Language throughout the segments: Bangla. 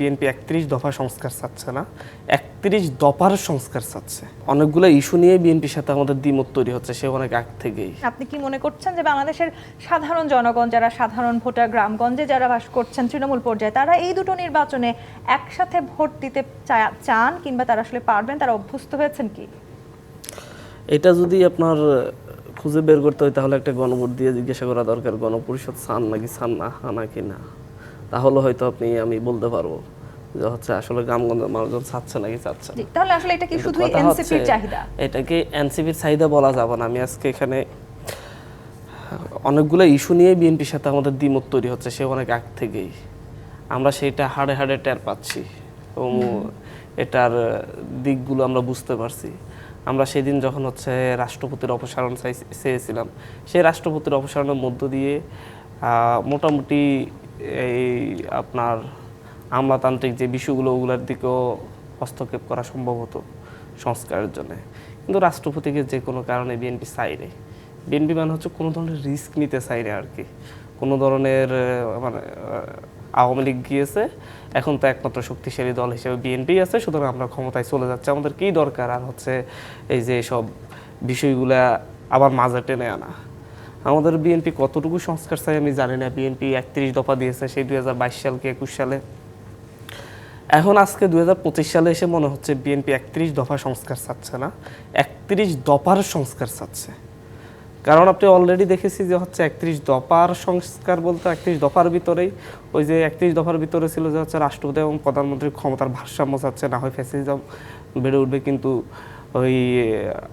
বিএনপি একত্রিশ দফা সংস্কার চাচ্ছে না একত্রিশ দফার সংস্কার চাচ্ছে। অনেকগুলো ইস্যু নিয়ে বিএনপির সাথে আমাদের দ্বিমত তৈরি হচ্ছে সে অনেক আগ থেকেই। আপনি কি মনে করছেন যে বাংলাদেশের সাধারণ জনগণ যারা সাধারণ ভোটার গ্রামগঞ্জে যারা বাস করছেন তৃণমূল পর্যায়ে তারা এই দুটো নির্বাচনে একসাথে ভোট দিতে চান কিংবা তারা আসলে পারবেন তারা অভ্যস্ত হয়েছেন কি? এটা যদি আপনার খুঁজে বের করতে হয় তাহলে একটা গণভোট দিয়ে জিজ্ঞাসা করা দরকার গণপরিষদ চান নাকি চান না হা নাকি না। তাহলে হয়তো আপনি আমি বলতে পারব যে হচ্ছে আসলে গ্রামগঞ্জের মানুষজন চাচ্ছে নাকি চাচ্ছে না। তাহলে আসলে এটা কি কথা এনসিপির চাহিদা? এটাকে এনসিপির চাহিদা বলা যাবে না। আমি আজকে এখানে অনেকগুলো ইস্যু নিয়ে বিএনপির সাথে আমাদের দ্বিমত তৈরি হচ্ছে সে অনেক আগ থেকেই। আমরা সেটা হাড়ে হাড়ে টের পাচ্ছি এবং এটার দিকগুলো আমরা বুঝতে পারছি। আমরা সেদিন যখন হচ্ছে রাষ্ট্রপতির অপসারণ চেয়েছিলাম সেই রাষ্ট্রপতির অপসারণের মধ্য দিয়ে আহ, মোটামুটি এই আপনার আমলাতান্ত্রিক যে বিষয়গুলো, ওগুলোর দিকেও হস্তক্ষেপ করা সম্ভব হতো সংস্কারের জন্য। কিন্তু রাষ্ট্রপতিকে যে কোনো কারণে বিএনপি চাইরে বিএনপি মানে হচ্ছে কোনো ধরনের রিস্ক নিতে চাইরে আর কি। কোনো ধরনের মানে আওয়ামী লীগ গিয়েছে, এখন তো একমাত্র শক্তিশালী দল হিসেবে বিএনপি আছে, সুতরাং আমরা ক্ষমতায় চলে যাচ্ছে, আমাদের কী দরকার? আর হচ্ছে এই যে সব বিষয়গুলা আবার মাঝে টেনে আনা। আমাদের বিএনপি কতটুকু সংস্কার চাই আমি জানি না। বিএনপি একত্রিশ দফা দিয়েছে, সেই দুই বাইশ সালকে, একুশ সালে। এখন আজকে দুই সালে এসে মনে হচ্ছে বিএনপি একত্রিশ দফা সংস্কার চাচ্ছে না। একত্রিশ দফার সংস্কার চাচ্ছে। কারণ আপনি অলরেডি দেখেছি যে হচ্ছে একত্রিশ দফার সংস্কার বলতে একত্রিশ দফার ভিতরেই ওই যে একত্রিশ দফার ভিতরে ছিল যে হচ্ছে রাষ্ট্রপতি এবং প্রধানমন্ত্রীর ক্ষমতার ভারসাম্য চাচ্ছে, না হয় ফ্যাসিজম বেড়ে উঠবে, কিন্তু ওই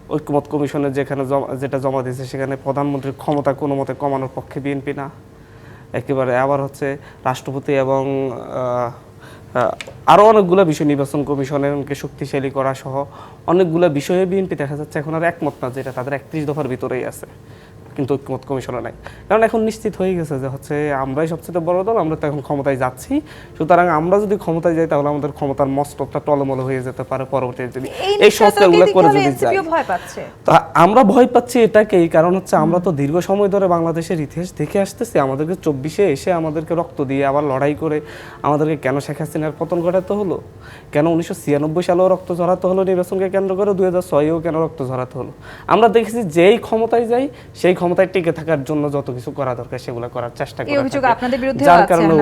ঐক্যমত কমিশনের যেখানে যেটা জমা দিয়েছে সেখানে প্রধানমন্ত্রীর ক্ষমতা কোনো মতে কমানোর পক্ষে বিএনপি না। একেবারে আবার হচ্ছে রাষ্ট্রপতি এবং আহ, আহ, আরও অনেকগুলো বিষয় নির্বাচন কমিশনকে শক্তিশালী করা সহ অনেকগুলো বিষয়ে বিএনপি দেখা যাচ্ছে এখন আর একমত না যেটা তাদের একত্রিশ দফার ভিতরেই আছে। কিন্তু ঐক্যমত কমিশনে নাই। কারণ এখন নিশ্চিত হয়ে গেছে যে হচ্ছে আমরাই সবচেয়ে বড় দল আমরা তো এখন ক্ষমতায় যাচ্ছি। সুতরাং আমরা যদি ক্ষমতায় যাই তাহলে আমাদের ক্ষমতার মস্তকটা টলমল হয়ে যেতে পারে পরবর্তীতে যদি এই সংস্কারগুলো করে যদি যাই। এনসিপিও তা আমরা ভয় পাচ্ছি এটাকেই কারণ হচ্ছে আমরা তো দীর্ঘ সময় ধরে বাংলাদেশের ইতিহাস দেখে আসতেছি। আমাদেরকে চব্বিশে এসে আমাদেরকে রক্ত দিয়ে আবার লড়াই করে আমাদেরকে কেন শেখ হাসিনার পতন ঘটাতে হলো? কেন উনিশশো ছিয়ানব্বই সালেও রক্ত ঝরাতে হলো নির্বাচনকে কেন্দ্র করে? দুই হাজার ছয়েও কেন রক্ত ঝরাতে হলো? আমরা দেখেছি যেই ক্ষমতায় যাই সেই ক্ষমতায় টিকে থাকার জন্য যত কিছু করা দরকার সেগুলো করার চেষ্টা করা অভিযোগ আপনাদের বিরুদ্ধেও যার কারণে।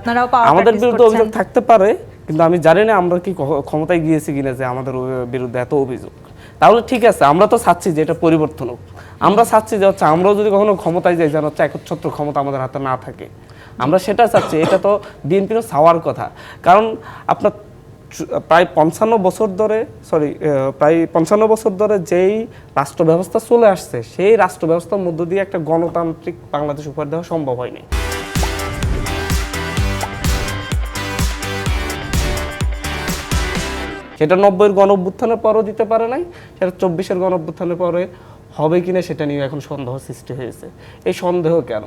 আপনারাও আমাদের বিরুদ্ধে অভিযোগ থাকতে পারে কিন্তু আমি জানি না আমরা কি ক্ষমতায় গিয়েছি কিনা যে আমাদের বিরুদ্ধে এত অভিযোগ। তাহলে ঠিক আছে আমরা তো চাচ্ছি যে এটা পরিবর্তন হোক। আমরা চাচ্ছি যে হচ্ছে আমরাও যদি কখনো ক্ষমতায় যাই যেন হচ্ছে একচ্ছত্র ক্ষমতা আমাদের হাতে না থাকে। আমরা সেটা চাচ্ছি এটা তো বিএনপিরও চাওয়ার কথা। কারণ আপনার প্রায় পঞ্চান্ন বছর ধরে সরি প্রায় পঞ্চান্ন বছর ধরে যেই রাষ্ট্র ব্যবস্থা চলে আসছে, সেই রাষ্ট্র ব্যবস্থার মধ্য দিয়ে একটা গণতান্ত্রিক বাংলাদেশ উপহার দেওয়া সম্ভব হয়নি। সেটা নব্বইয়ের গণ অভ্যুত্থানের পরও দিতে পারে নাই, সেটা চব্বিশের গণ অভ্যুত্থানের পরে হবে কিনা সেটা নিয়ে এখন সন্দেহ সৃষ্টি হয়েছে। এই সন্দেহ কেন?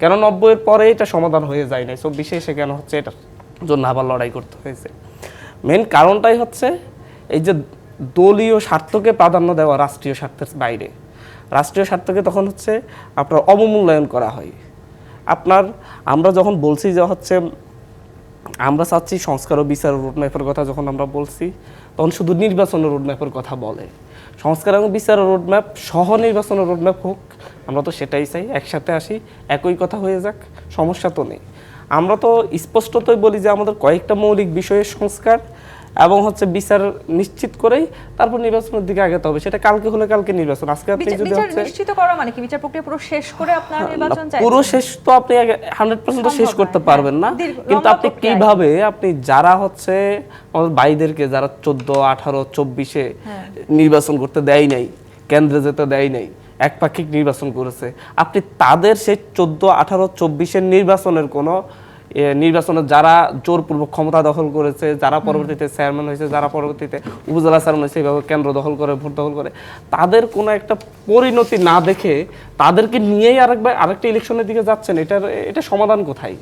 কেন নব্বইয়ের পরে এটা সমাধান হয়ে যায় নাই? চব্বিশে এসে কেন হচ্ছে এটার জন্য আবার লড়াই করতে হয়েছে? মেন কারণটাই হচ্ছে এই যে দলীয় স্বার্থকে প্রাধান্য দেওয়া রাষ্ট্রীয় স্বার্থের বাইরে। রাষ্ট্রীয় স্বার্থকে তখন হচ্ছে আপনার অবমূল্যায়ন করা হয়। আপনার, আমরা যখন বলছি যে হচ্ছে, আমরা চাচ্ছি সংস্কার ও বিচার রোডম্যাপের কথা যখন আমরা বলছি, তখন শুধু নির্বাচনের রোডম্যাপের কথা বলে। সংস্কার এবং বিচার রোডম্যাপ সহ নির্বাচনের রোডম্যাপ হোক, আমরা তো সেটাই চাই। একসাথে আসি, একই কথা হয়ে যাক, সমস্যা তো নেই। আমরা তো স্পষ্টতই বলি যে আমাদের কয়েকটা মৌলিক বিষয়ের সংস্কার এবং হচ্ছে বিচার নিশ্চিত করেই তারপর নির্বাচনের দিকে আগাতে হবে। সেটা কালকে হলে কালকে নির্বাচন। আজকে আপনি যদি হচ্ছে নিশ্চিত করা মানে কি? বিচার প্রক্রিয়া পুরো শেষ করে আপনার নির্বাচন চাই? পুরো শেষ তো আপনি হান্ড্রেড পার্সেন্ট শেষ করতে পারবেন না। হ্যাঁ। কিন্তু আপনি কীভাবে আপনি যারা হচ্ছে আমাদের ভাইদেরকে যারা চোদ্দ আঠারো চব্বিশে হ্যাঁ। নির্বাচন করতে দেয় নাই কেন্দ্রে যেতে দেয় নাই একপাক্ষিক নির্বাচন করেছে আপনি তাদের সেই চোদ্দ আঠারো চব্বিশের নির্বাচনের কোনো এ, নির্বাচনে যারা জোরপূর্বক ক্ষমতা দখল করেছে, যারা পরবর্তীতে চেয়ারম্যান হয়েছে, যারা পরবর্তীতে উপজেলা চেয়ারম্যান হয়েছে এইভাবে কেন্দ্র দখল করে, ভোট দখল করে, তাদের কোনো একটা পরিণতি না দেখে তাদেরকে নিয়েই আরেকবার, আরেকটা ইলেকশনের দিকে যাচ্ছেন, এটার, এটা সমাধান কোথায়?